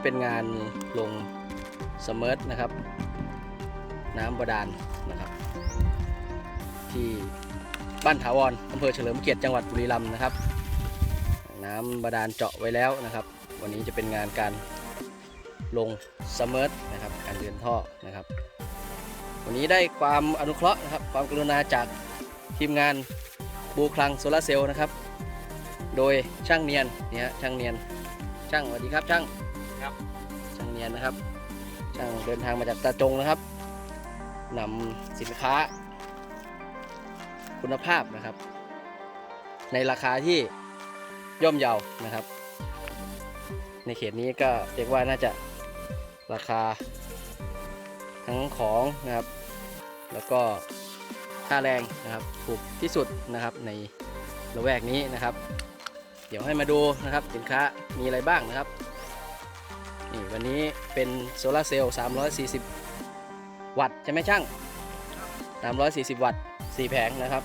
นี้เป็นงานลงสมร์ทนะครับ น้ำบาดาลนะครับ ที่บ้านถาวรอำเภอเฉลิมเกียรติจังหวัดบุรีรัมย์นะครับ น้ำบาดาลเจาะไว้แล้วนะครับ วันนี้จะเป็นงานการลงสมร์ทนะครับการเดินท่อนะครับ วันนี้ได้ความอนุเคราะห์นะครับ ความกรุณาจากทีมงานบูคลังโซลาร์เซลล์นะครับ โดยช่างเนียนเนี่ยฮะช่างเนียนช่างสวัสดีครับช่าง ครับช่างเนียนนะครับช่างเดินทางมาจากตาจงนะครับนำสินค้า คุณภาพนะครับ ในราคาที่ย่อมเยานะครับ ในเขตนี้ก็เรียกว่าน่าจะราคา ทั้งของนะครับ แล้วก็ค่าแรงนะครับถูกที่สุดนะครับในละแวกนี้นะครับ เดี๋ยวให้มาดูนะครับสินค้ามีอะไรบ้างนะครับ นี่วันนี้เป็นโซลาร์เซลล์340 วัตต์ใช่ไหมช่าง 340 วัตต์4แผงนะครับ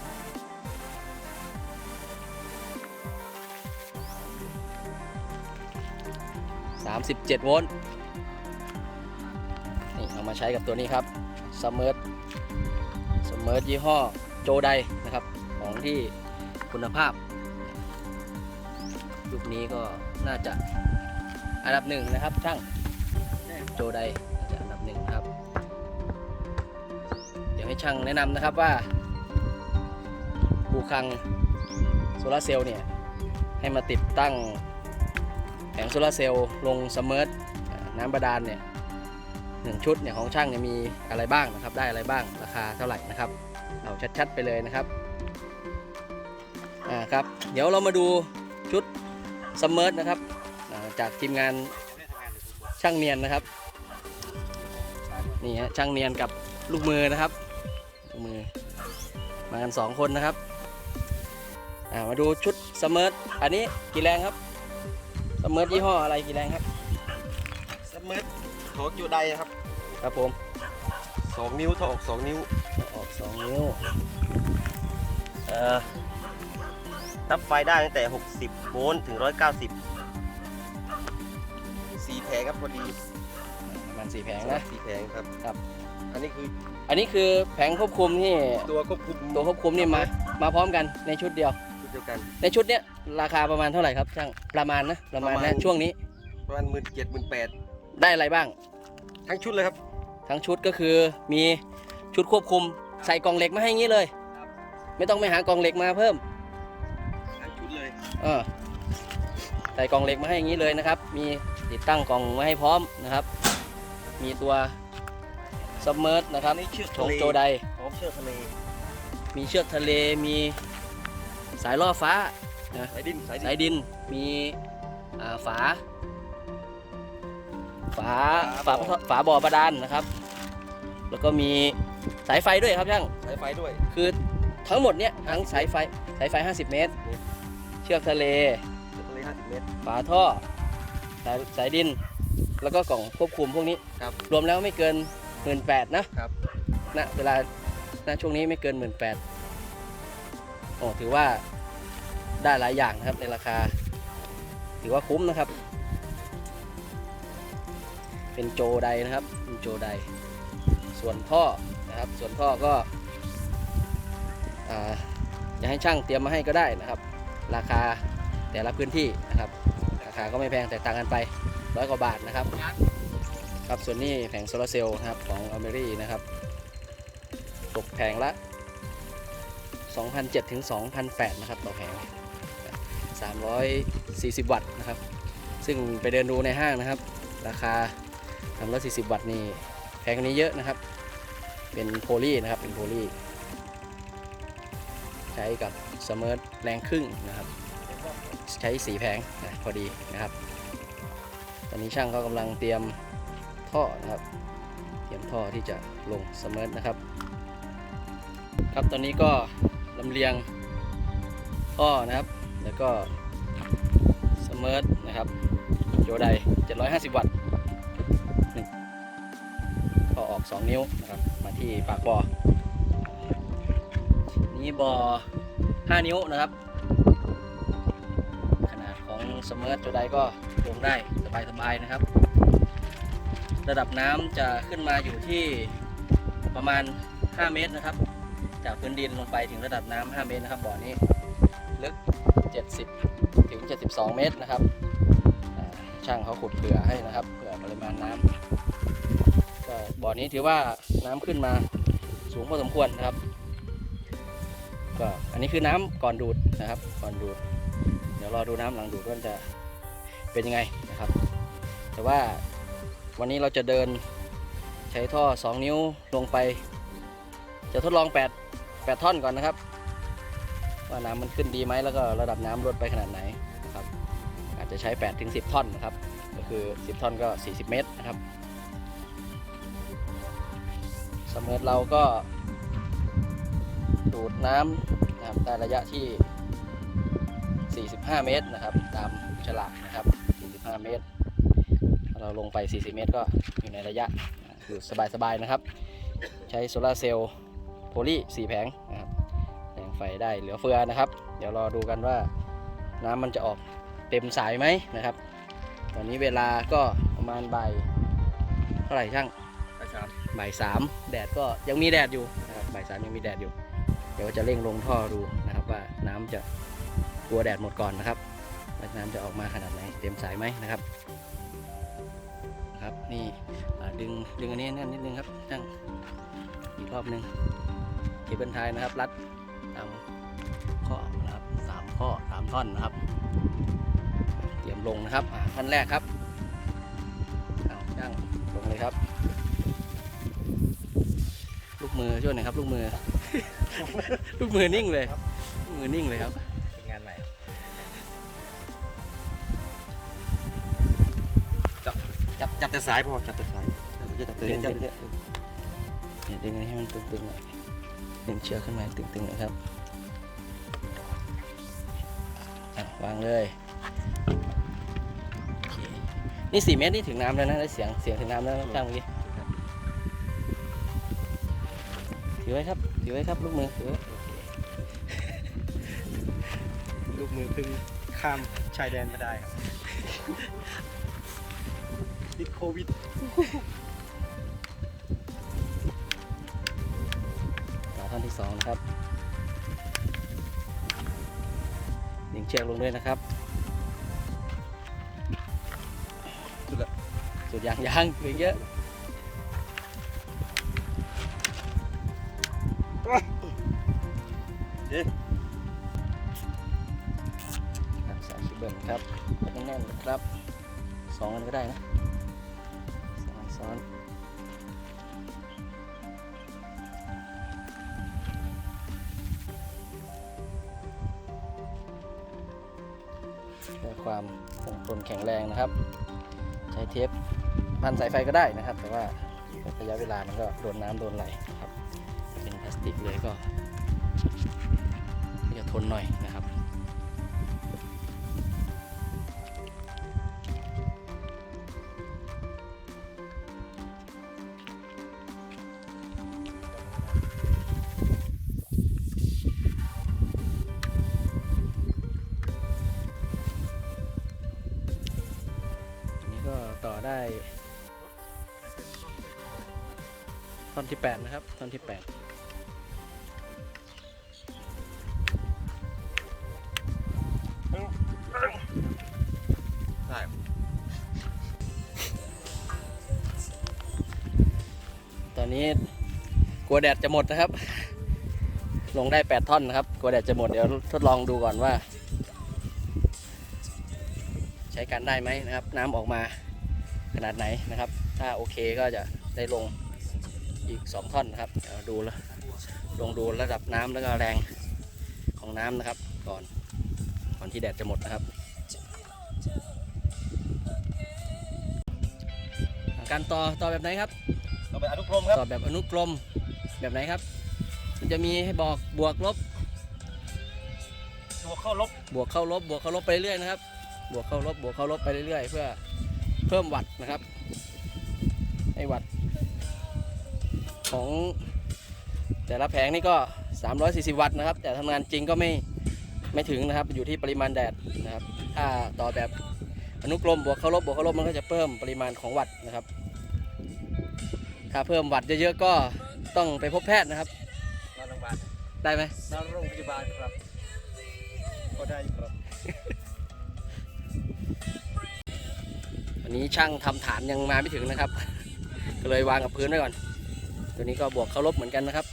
37 โวลต์ นี่เอามาใช้กับตัวนี้ครับสม e ร์ t สม e ร์ t ยี่ห้อโจไดนะครับ ของที่คุณภาพยุคนี้ก็น่าจะ อันดับหนึ่งนะครับ ช่างโจไดจะอันดับหนึ่งครับ เดี๋ยวให้ช่างแนะนำนะครับว่าบูคังโซลาร์เซลล์เนี่ย ให้มาติดตั้งแผงโซลาร์เซลล์ลงสม e ร์ t น้ำบาดาลเนี่ยหนึ่งชุดเนี่ยของช่างเนี่ยมีอะไรบ้างนะครับ ได้อะไรบ้างราคาเท่าไหร่นะครับ เอาชัดๆไปเลยนะครับอ่าครับ เดี๋ยวเรามาดูชุดสม e ร์ t นะครับ จากทีมงานช่างเนียนนะครับนี่ฮะช่างเนียนกับลูกมือนะครับลูกมือมากันสองคนนะครับอ่ามาดูชุดสม e ร์ t อันนี้กี่แรงครับสม e ร์ t ยี่ห้ออะไรกี่แรงครับสมิธของอยู่ใดครับ ครับผม2นิ้วถ้าออก2นิ้วออกสองนิ้วเอ่อรับไฟได้ตั้งแต่ 60 โวลต์ถึง 190 4 แผงครับพอดีประมันสี่แผงสำหรันะบ4แผงครับครับ อันนี้คืออันนี้คือแผงควบคุมที่ตัวควบคุมตัวควบคุมนี่มา มาพร้อมกันในชุดเดียว ชุดเดียวกัน ในชุดเนี้ยราคาประมาณเท่าไหร่ครับช่างประมาณนะประมาณประมานะณ ช่วงนี้ประมาณหมื่นเจ็ดหมื่นแปดได้อะไรบ้าง ทั้งชุดเลยครับ ทั้งชุดก็คือมีชุดควบคุมใส่กล่องเหล็กมาให้อย่างนี้เลย ครับ ไม่ต้องไปหากล่องเหล็กมาเพิ่ม ทั้งชุดเลย เออใส่กล่องเหล็กมาให้อย่างนี้เลยนะครับ มี ติดตั้งกล่องมาให้พร้อมนะครับ มีตัวซับเมอร์นะครับอันนี้เชือกขทะองเล โจไดของเชือกทะเลมีเชือกทะเลมีสายล่อฟ้า สายดินสายดิสายนดินมีอ่าฝา ฝาฝาฝาบ่อฝาบ่อบาดาลนะครับ แล้วก็มีสายไฟด้วยครับช่าง สายไฟด้วย คือทั้งหมดเนี้ยทั้งสายไฟสายไฟ 50 เมตรนี่เชือกทะเล เชือกทะเล 50 เมตร ฝาท่อ สายสายดิน แล้วก็กล่องควบคุมพวกนี้ ครับ รวมแล้วไม่เกิน1 8ื่นนะครับ ณเวลาณช่วงนี้ไม่เกิน1 8ื่นโอ้ถือว่าได้หลายอย่างนะครับในราคา ถือว่าคุ้มนะครับ เป็นโจไดนะครับเป็นโจไดส่วนท่อนะครับ ส่วนท่อก็อ่าจะให้ช่างเตรียมมาให้ก็ได้นะครับ ราคาแต่ละพื้นที่นะครับราคาก็ไม่แพงแตกต่างกันไปร้อยกว่าบาทนะครับครับส่วนนี้แผงโซลาร์เซลล์นะครับของอเมรีนะครับตกแผงละ 2,007ถึง2,008นะครับต่อแผง 340 วัตต์นะครับ ซึ่งไปเดินดูในห้างนะครับ ราคา 340 วัตต์นี่แพงกว่านี้เยอะนะครับ เป็นโพลีนะครับเป็นโพลีใช้กับสม e ร์แรงครึ่งนะครับ ใช้สีแผงนะพอดีนะครับ ตอนนี้ช่างก็กำลังเตรียมท่อนะครับ เตรียมท่อที่จะลงสม e ร์ t นะครับ ครับตอนนี้ก็ลำเลียงท่อนะครับ แล้วก็สม e ร์ t นะครับโยได750 วัตต์นี่ท่อออก 2 นิ้วนะครับ มาที่ปากบ่อนี่บ่อ5 นิ้วนะครับ สม e ร์ t โจไดก็ลงได้สบายๆนะครับ ระดับน้ำจะขึ้นมาอยู่ที่ประมาณ 5 เมตรนะครับ จากพื้นดินลงไปถึงระดับน้ำ5เมตรนะครับบ่อนี้ลึก 70 ถึง 72 เมตรนะครับ ช่างเขาขุดเผื่อให้นะครับเผื่อปริมาณน้ำก็บ่อนี้ถือว่าน้ำขึ้นมาสูงพอสมควรนะครับก็อันนี้คือน้ำก่อนดูดนะครับ ก่อนดูด ดี๋ยวรอดูน้ำหลังดูดว่าจะเป็นยังไงนะครับ แต่ว่าวันนี้เราจะเดินใช้ท่อ 2 นิ้วลงไป จะทดลอง 8 8 ท่อนก่อนนะครับ ว่าน้ำมันขึ้นดีไหมแล้วก็ระดับน้ำลดไปขนาดไหนนะครับ อาจจะใช้ 8 ถึง 10 ท่อนนะครับ ก็คือ 10 ท่อนก็ 40 เมตรนะครับสำเร็จเราก็ดูดน้ำนะครับในระยะที่ 45 เมตรนะครับ ตามฉลากนะครับ 45 เมตร ถ้าเราลงไป 40 เมตรก็อยู่ในระยะอยู่สบายๆนะครับ ใช้โซลาร์เซลล์โพลี4แผงนะครับแรงไฟได้เหลือเฟือนะครับ เดี๋ยวรอดูกันว่าน้ำมันจะออกเต็มสายไหมนะครับ ตอนนี้เวลาก็ประมาณบ่ายเท่าไหร่ช่างอาจารย์บ่ายสามแดดก็ยังมีแดดอยู่นะครับบ่ายสามยังมีแดดอยู่ เดี๋ยวจะเร่งลงท่อดูนะครับว่าน้ำจะ กลัวแดดหมดก่อนนะครับน้ำจะออกมาขนาดไหนเต็มสายไหมนะครับ ครับนี่ดึงดึงอันนี้แน่นนิดนึงครับช่งอีกรอบหนึงเคเบิลไทยนะครับ รัดตามข้อนะครับสามข้อสามท่อนนะครับ เตรียมลงนะครับท่อนแรกครับเอาช่างลงเลยครับ ลูกมือช่วยหน่อยครับ ลูกมือ ลูกมือนิ่งเลย ลูกมือนิ่งเลยครับ จับจับแต่สายพอจับแต่สายจะจับแต่เนี่ยจับแต่เนี่ยเดี๋ยวดึงให้มันตึงๆหน่อยดึงเชือกขึ้นมาตึงๆหนะครับอะวางเลยโอเคนี่สี่เมตรนี่ถึงน้ำแล้วนะได้เสียงเสียงถึงน้ำแล้วนะช่างเมื่อกี้ถือไว้ครับถือไว้ครับลูกมือถือไว้ลูกมือเพึ่งข้ามชายแดนมาได้ครับ ติดโควิดต่อท่อนที่สองนะครับดึงเชือกลงด้วยนะครับ สุดละ สุดยางยางอีกเยอะครับสายคิบเบิลครับแน่นๆนะครับสองอันก็ได้นะสองอัน ซ้อนเพื่อความคงทนแข็งแรงนะครับ ใช้เทปพันสายไฟก็ได้นะครับ แต่ว่าระยะเวลามันก็โดนน้ำโดนไหลนะครับเป็นพลาสติกเลยก็ก็จะทนหน่อยนะครับ อนที่ 8 นะครับท่อนที่8ได้ตอนนี้กลัวแดดจะหมดนะครับ ลงได้ 8 ท่อนนะครับ กลัวแดดจะหมดเดี๋ยวทดลองดูก่อนว่า ใช้การได้ไหมนะครับ น้ำออกมาขนาดไหนนะครับ ถ้าโอเคก็จะได้ลง อีก2ท่อนนะครับเดี๋ยวดูแล้วลงดูระดับน้ำแล้วก็แรงของน้ำนะครับ ก่อนก่อนที่แดดจะหมดนะครับ การต่อต่อแบบไหนครับเราไปอนุกรมครับต่อแบบอนุกรมแบบไหนครับ มันจะมีให้บอกบวกลบตัวเข้าลบบวกเข้าลบบวกเข้าลบไปเรื่อยนะครับ บวกเข้าลบบวกเข้าลบไปเรื่อยๆเพื่อเพิ่มวัตต์นะครับให้วัตต์ ของแต่ละแผงนี่ก็ 340 วัตต์นะครับ แต่ทำงานจริงก็ไม่ไม่ถึงนะครับ อยู่ที่ปริมาณแดดนะครับ ถ้าต่อแบบอนุกรมบวกเข้าลบบวกเข้าลบมันก็จะเพิ่มปริมาณของวัตต์นะครับ ถ้าเพิ่มหวัดเยอะๆก็ต้องไปพบแพทย์นะครับนอนโรงพยาบาลได้ไหมนอนโรงพยาบาลครับ ก็ได้อยู่ครับวันนี้ช่างทำฐานยังมาไม่ถึงนะครับ ก็เลยวางกับพื้นไว้ก่อน ตัวนี้ก็บวกเคารบเหมือนกันนะครับ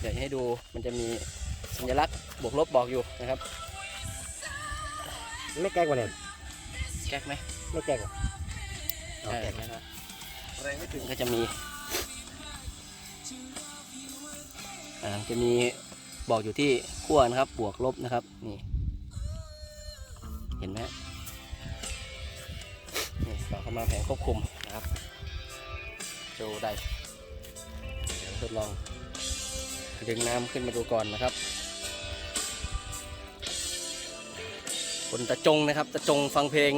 เดี๋ยวให้ดูมันจะมีสัญลักษณ์บวกลบบอกอยู่นะครับไม่แกล้งกว่าเนี่ยแก๊กไหมไม่แกล้งอะเออแรงไม่ถึงมันก็จะมีอ่าจะมีบอกอยู่ที่ขั้วนะครับบวกลบนะครับนี่เห็นไหมฮะนี่ต่อเข้ามาแผงควบคุมนะครับโจได้เดี๋ยว ทดลอง ดึงน้ำขึ้นมาดูก่อนนะครับคนตะจงนะครับตะจงฟังเพลง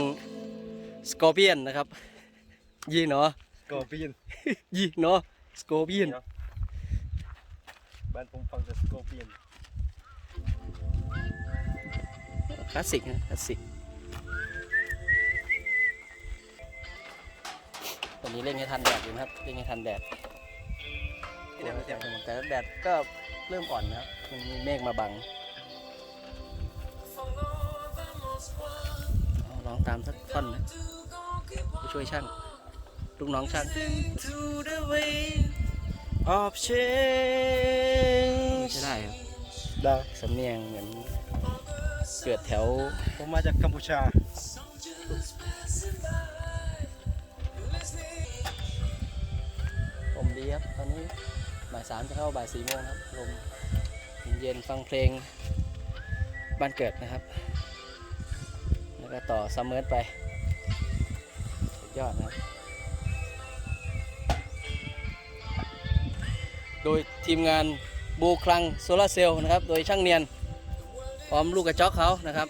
สกอร์เปียนนะครับ ยี่เนาะโกปีนยี่เนาะสกอร์เปียนบ้านผมฟังแต่สโกปีนคลาสสิกนะคลาสสิกตอนนี้เร่งให้ทันแดดอยู่นะครับเร่งให้ทันแดด เดี๋ยวเดี๋ยวแต่แดดก็เริ่มอ่อนนะครับมันมีเมฆมาบังเอาลองตามสักท่อนนะผู้ช่วยช่างลูกน้องช่าง to the way of change ไม่ได้ครับได้สำเนียงเหมือนเกิดแถว ผมมาจากกัมพูชา สามจะเข้าบ่ายสี่โมงครับลมเย็นๆฟังเพลงบ้านเกิดนะครับ แล้วก็ต่อซัมเมอร์ไปสุดยอดนะครับ โดยทีมงานบูคลังโซลาร์เซลล์นะครับ โดยช่างเนียน พร้อมลูกกระจอกเขานะครับ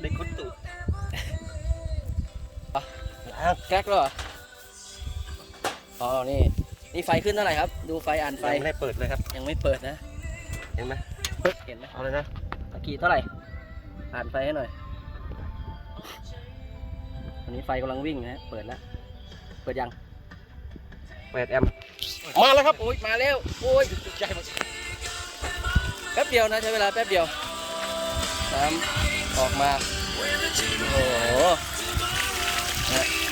ได้คุดตุแก๊กแล้วเหรออ๋อนี่ นี่ไฟขึ้นเท่าไหร่ครับ ดูไฟอ่านไฟไฟ ไม่ได้เปิดเลยครับ ยังไม่เปิดนะ เห็นไหมเห็นไหมเอาเลยนะตะกี้เท่าไหร่ อ่านไฟให้หน่อยตอนนี้ไฟกำลังวิ่งนะฮะเปิดแล้ว เปิดยังแปดแอมป์มาแล้วครับ โอ้ยมาแล้วโอ้ยใจหมดแป๊บเดียวนะใช้เวลาแป๊บเดียวน้ำออกมา โอ้โหนะใ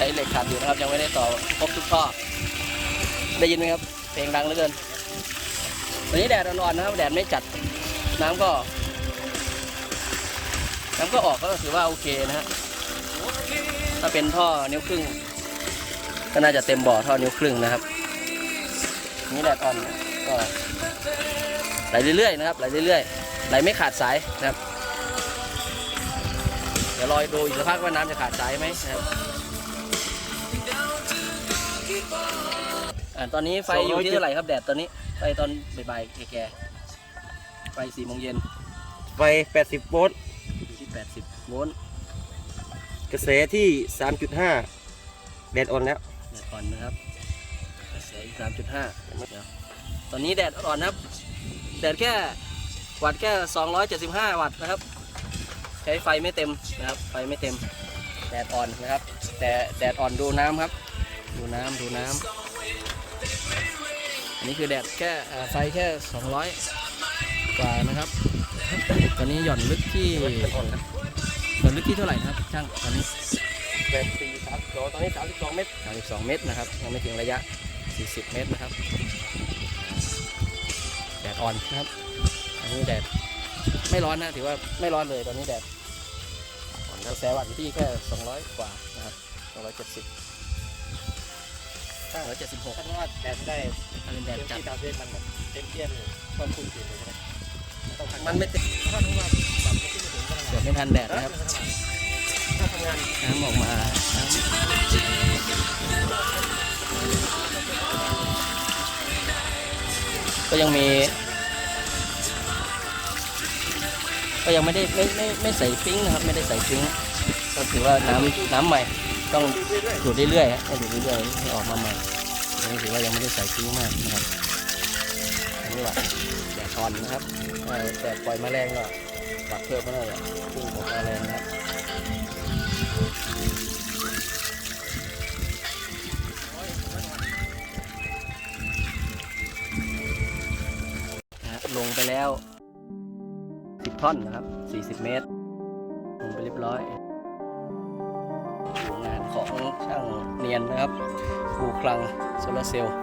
ช้เหล็กขัดอยู่นะครับ ยังไม่ได้ต่อครบทุกท่อ ได้ยินไหมครับ เพลงดังเหลือเกินวันนี้แดดอ่อนๆนะครับ แดดไม่จัด น้ำก็ น้ำก็ออกก็ถือว่าโอเคนะฮะ ถ้าเป็นท่อนิ้วครึ่ง ก็น่าจะเต็มบ่อท่อนิ้วครึ่งนะครับ นี่แดดอ่อนก็ไหลเรื่อยๆนะครับไหลเรื่อยๆไหลไม่ขาดสายนะครับ เดี๋ยวรอยดูอีกสักพักว่าน้ำจะขาดสายไหมนะครับ อ่าตอนนี้ไฟอยู่ที่เท่าไหร่ครับแดดตอนนี้ไฟตอนบ่ายๆแก่ๆไฟสี่โมงเย็นไฟ 80 โวลต์อยู่ที่ 80 โวลต์กระแสที่ 3.5 แดดอ่อนแล้ว แดดอ่อนนะครับกระแสอีก3.5เดี๋ยวตอนนี้แดดอ่อนนะครับ แดดแค่วัตต์แค่ 275 วัตต์นะครับ ใช้ไฟไม่เต็มนะครับ ไฟไม่เต็ม แดดอ่อนนะครับ แต่แดดอ่อนดูน้ำครับ ดูน้ำดูน้ำอันนี้คือแดดแค่อ่าไฟแค่ 200 กว่านะครับ ตอนนี้หย่อนลึกที่หย่อนลึกที่เท่าไหร่นะครับช่างตอนนี้แปดสี่สามสองตอนนี้32เมตร32เมตรนะครับยังไม่ถึงระยะ40เมตรนะครับแดดอ่อนนะครับอันนี้แดดไม่ร้อนนะถือว่าไม่ร้อนเลยตอนนี้แดดอ่อนกระแสวัตต์อยู่ที่แค่ 200 กว่านะครับ 270 276ถ้าว่าแดดได้อันนี้แดเต็ดมจัดที่ตามเส้นมันแบบเต็มเตี้ยเลยความคุ้มเสียเลยนะต้องทำมันไม่เต็มถ้าทำงานแบบไม่ขึ้นถึงก็ทำเกิงาดนไม่ทันแดดนะครับถ้าทำงาน น้ำออกมาน้ำก็ยังมี ก็ยังไม่ได้ไม่ไม่ไม่ใส่ฟิ้งนะครับ ไม่ได้ใส่ฟิ้งก็ถือว่าน้ำน้ำใหม่ ต้องดูดเรื่อยๆฮะต้อดูดเรื่อยๆให้ออกมาใหม่นี่ถือว่ายังไม่ได้ใส่ทิ้งมากนะครับนี่แหละแต่ตอนนะครับแต่ปล่อยแมลงก็ปักเพิ่มเพิ่มได้พุ่งออกมาแรงนะครับลงไปแล้ว 10 ท่อนนะครับ 40 เมตร ลงไปเรียบร้อย นียนนะครับปูคลังโซลาร์เซลล์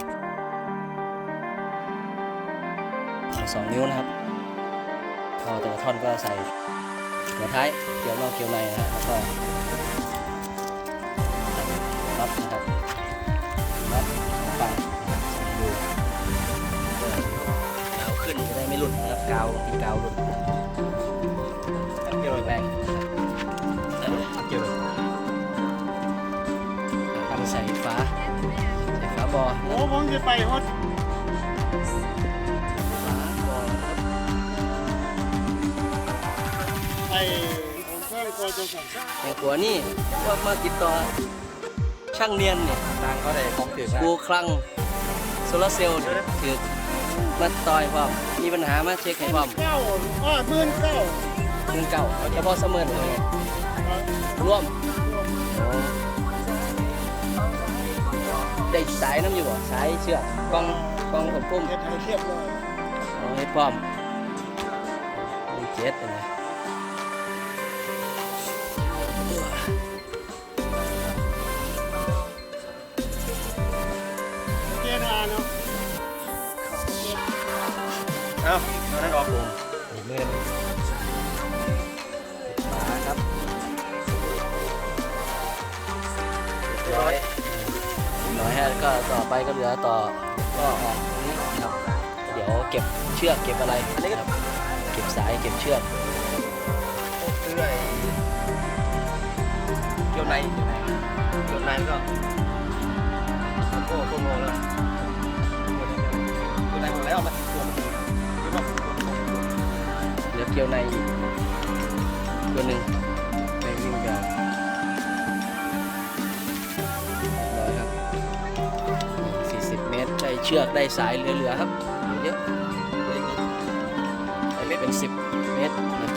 สองนิ้วนะครับพอแต่ละท่อนก็ใส่หัวท้ายเกี่ยวนอกเกี่ยวในนะฮะแล้วก็ใส่น็อตนะครับรับใส่ดูเพื่อกาวขึ้นจะได้ไม่หลุดนะครับกาวพีกาวหลุด จะไปฮอดฟ้าบอนะครับไอ้ผมเพิ่งก็จะสั่งอย่างตัวนี้ว่ามาติดต่อช่างเนียนเนี่ยทางเขาได้ของถือมากูคลังโซลาร์เซลล์เนี่ยคือมาต่อยพร้อมมีปัญหามาเช็คให้พร้อมเก้าอ้อหมื่นเก้าเงินเก่าเฉพาะเสมือนเลยร่วมโอ้ ได้สายน้ำอยู่บ่สายเชือกกล้องกล้องกับพุ่มเฮ็ดให้เทียบเลยเอาให้พร้อมมีเจ็ดเลยเกียร์นาเนาะเอ้าเอานั้นออกผมอีกมือ น้อยฮะก็ต่อไปก็เหลือต่อก็ออกตรงนี้นะครับเดี๋ยวเก็บเชือกเก็บอะไรอันนี้ก็เก็บสายเก็บเชือกเรื่อยเกี่ยวในเกี่ยวในก็โอ้โหโง่แล้วเกี่ยวในหมดแล้วมันตัวมันเกี่ยวกับเหลือเกลียวในอีกตัวหนึ่ง เชือกได้สายเหลือๆครับเยอะๆไปเป็น 10 เมตรนะ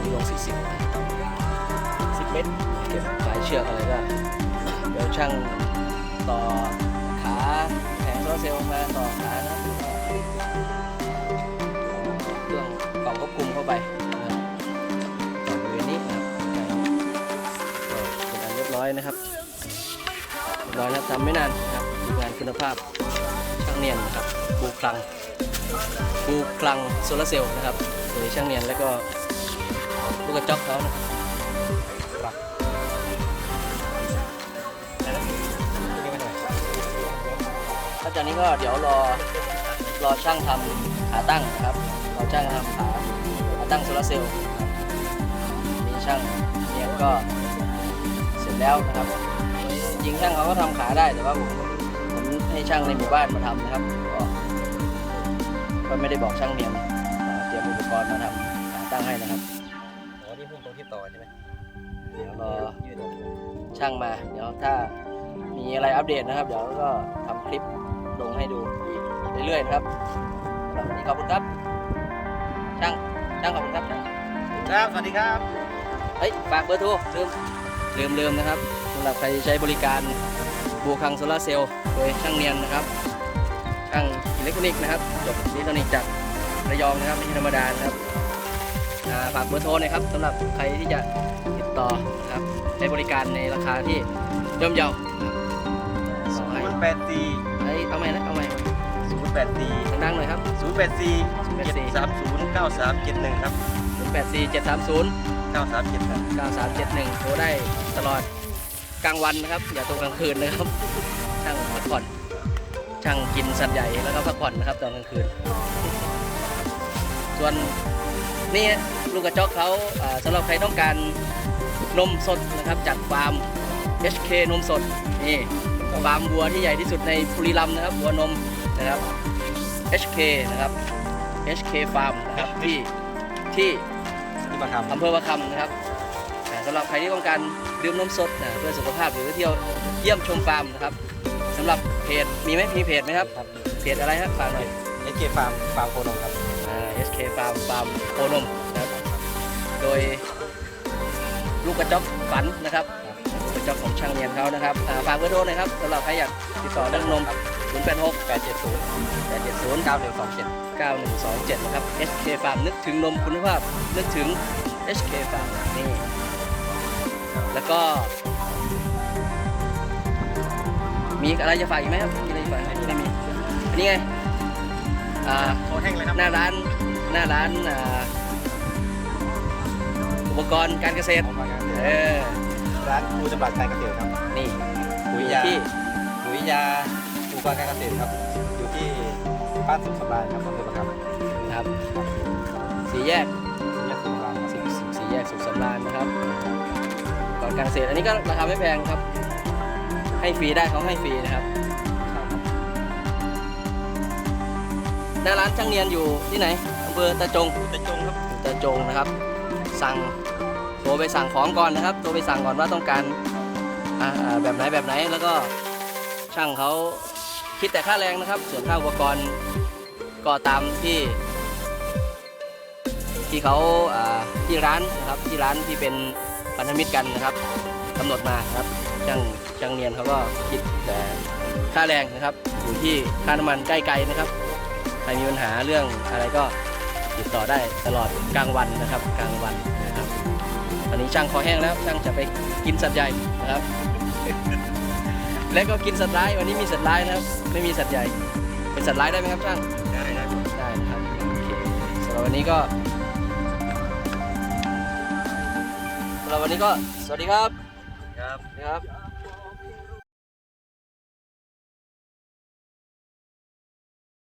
นี่ลง 40 10 เมตรเก็บสายเชือกอะไรก็เดี๋ยวช่างต่อขาแผงโซลาร์เซลล์มาต่อขานะเครื่องกล่องควบคุมเข้าไปต่อบริเวณนี้นะครับเป็นอันเรียบร้อยนะครับเรียบร้อยนะครับทำไม่นานนะครับงานคุณภาพ เนียนนะครับปูคลังปูคลังโซลาร์เซลล์นะครับโดยช่างเนียนแล้วก็ลูกกระจอกเขานะครับหลังจากนี้ก็เดี๋ยวรอรอช่างทำขาตั้งนะครับราช่างทำขาขาตั้งโซลาร์เซลล์นะครับนี่ช่างเนี่ยก็เสร็จแล้วนะครับจริงช่างเขาก็ทำขาได้แต่ว่าผม ให้ช่างในหมู่บ้านมาทำนะครับ ก็ก็ไม่ได้บอกช่างเนียมอ่าเตรียมอุปกรณ์มาทำขาตั้งให้นะครับอ๋อนี่พุ่งตรงที่ต่อใช่ไหมเดี๋ยวรอยืดออกช่างมา เดี๋ยวถ้ามีอะไรอัปเดตนะครับ เดี๋ยวก็ทำคลิปลงให้ดูอีกเรื่อยๆนะครับสำหรับวันนี้ขอบคุณครับ ช่างช่างขอบคุณครับช่างครับ สวัสดีครับ เฮ้ย ฝากเบอร์โทรลืมลืมลืมนะครับสำหรับใครใช้บริการ บูคังโซลาเซลล์โดยช่างเนียนนะครับ ช่างอิเล็กทรอนิกส์นะครับ จบอิเล็กทรอนิกส์จากระยองนะครับไม่ใช่ธรรมดานะครับฝากเบอร์โทรน่อยครับสำหรับใครที่จะติดต่อนะครับใช้บริการในราคาที่ย่อมเยาศูนย์แปดสี่เฮ้ยเอาใหม่นะเอาใหม่ศูนย์แปดสี่ดังๆหน่อยครับศูนย์แปดสี่เจ็ดสามศูนย์เก้าสามเจ็ดหนึ่งครับ084 730เจ็ดสามศูนย์เก้าสามเจ็ดหนึ่ง9371โทรได้ตลอด กลางวันนะครับ อย่าโทรกลางคืนนะครับ ช่างพักผ่อน ช่างกินสัตว์ใหญ่แล้วก็พักผ่อนนะครับตอนกลางคืน ส่วนนี่ลูกกระจอกเขาอ่าสำหรับใครต้องการนมสดนะครับจากฟาร์ม HK นมสดนี่ฟาร์มวัวที่ใหญ่ที่สุดในบุรีรัมย์นะครับวัวนมนะครับ HK นะครับ HK Farm นะครับที่ที่ที่มาทำอำเภอประคำนะครับอ่า สำหรับใครที่ต้องการดื่มนมสดนะเพื่อสุขภาพหรือเที่ยวเยี่ยมชมฟาร์มนะครับสำหรับเพจมีไหมมีเพจไหมครับ ครับเพจอะไรครับฝากหน่อย เอเกฟาร์มฟาร์มโคนมครับอ่า SK Farm ฟาร์มโคนมนะครับโดยลูกกระจอกฝันนะครับลูกกระจอกของช่างเนียนเขานะครับอ่าฝากเบอร์โทรหน่อยครับสำหรับใครอยากติดต่อเรื่องนม0 8 6 แปดเจ็ดศูนย์8 7 0 เก้าหนึ่งสองเจ็ด 9127 นะครับ HK Farm นึกถึงนมคุณภาพ นึกถึง HK Farm นี่ แล้วก็ มีอะไรจะฝากอีกไหมครับมีอะไรจะฝากไหมไม่มีอันนี้ไงอ่าโคแห้งเลยครับหน้าร้านหน้าร้านอ่าอุปกรณ์การเกษตรของมาการเกษเอตรอร้านครูจำหลัดการเกษตรครับ นี่ปุ๋ยอยู่ยาที่ปุ๋ยยาอุปกรณ์การเกษตรครับ อยู่ที่บ้านสุขสำราญครับอำเภอประคำนะครับสี่แยกสี่แยกสุขสำราญครับสี่สี่แยกสุขสำราญนะครับก่ อนการเกษตรอันนี้ก็ราคาไม่แพงครับ ให้ฟรีได้เขาให้ฟรีนะครับหน้าร้านช่างเนียนอยู่ที่ไหนอำเภอตะจงตะจงครับตะจงนะครับ สั่งโทรไปสั่งของก่อนนะครับโทรไปสั่งก่อนว่าต้องการอ่าอ่าแบบไหนแบบไหนแล้วก็ช่างเขาคิดแต่ค่าแรงนะครับ ส่วนค่าอุปกรณ์ก็ตามที่ ที่เขาอ่าที่ร้านนะครับที่ร้านที่เป็น พันธมิตรกันนะครับกำหนดมานะครับช่างช่างเนียนเขาก็คิดแต่ค่าแรงนะครับอยู่ที่ค่าน้ำมันใกล้ๆนะครับใครมีปัญหาเรื่องอะไรก็ติดต่อได้ตลอดกลางวันนะครับกลางวันนะครับตอนนี้ช่างคอแห้งแล้วช่างจะไปกินสัตว์ใหญ่นะครับ และก็กินสัตว์ร้ายวันนี้มีสัตว์ร้ายนะครับไม่มีสัตว์ใหญ่เป็นสัตว์ร้ายได้ไหมครับช่างได้ได้ได้นะครับโอเคสำหรับวันนี้ก็ สำหรับวันนี้ก็สวัสดีครับ ครับสวัสดีครับ